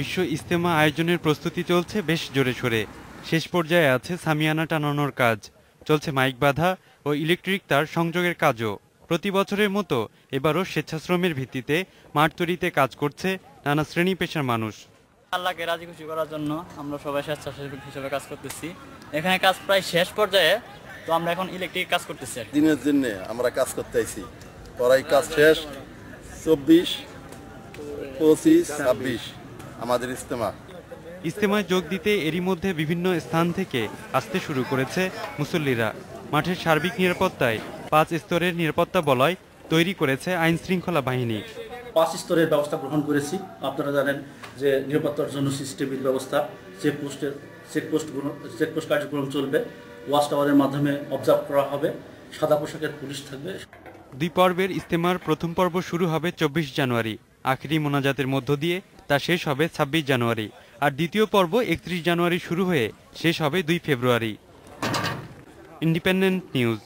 বিশ্ব ইস্তেমা আয়োজনের প্রস্তুতি চলছে বেশ জোরে সোরে। শেষ পর্যায়ে আছে সামিয়ানা টানানোর কাজ। চলছে মাইক বাঁধা ও ইলেকট্রিক তার সংযোগের কাজও। প্রতি বছরের মতো এবারও স্বেচ্ছাশ্রমের ভিত্তিতে মাঠ তৈরিতে কাজ করছে নানা শ্রেণি পেশার মানুষ। আল্লাহকে রাজি খুশি করার জন্য আমরা সবাই স্বেচ্ছাসেবক হিসেবে কাজ করতেছি। এখানে কাজ প্রায় শেষ পর্যায়ে তো আমরা এখন ইলেকট্রিক কাজ করতেছি দিনের জন্য আমরা কাজ করতে আইছি। পড়াই কাজ শেষ চব্বিশ পঁচিশ ছাব্বিশ। আমাদের ইস্তেমা ইস্তেমায় যোগ দিতে এরই মধ্যে বিভিন্ন স্থান থেকে আসতে শুরু করেছে মুসল্লিরা। মাঠের সার্বিক নিরাপত্তায় পাঁচ স্তরের নিরাপত্তা বলয় তৈরি করেছে আইন শৃঙ্খলা বাহিনী। পাঁচ স্তরের ব্যবস্থা গ্রহণ করেছি। আপনারা জানেন যে নিরাপত্তার জন্য সিসিটিভির ব্যবস্থা চেকপোস্টের চেকপোস্ট চেকপোস্ট কার্যক্রম চলবে। ওয়াচ টাওয়ারের মাধ্যমে অবজার্ভ করা হবে। সাদা পোশাকের পুলিশ থাকবে। দুই পর্বের ইস্তেমার প্রথম পর্ব শুরু হবে চব্বিশ জানুয়ারি। আখেরি মোনাজাতের মধ্য দিয়ে তা শেষ হবে ছাব্বিশ জানুয়ারি। আর দ্বিতীয় পর্ব একত্রিশ জানুয়ারি শুরু হয়ে শেষ হবে দুই ফেব্রুয়ারি। Independent news.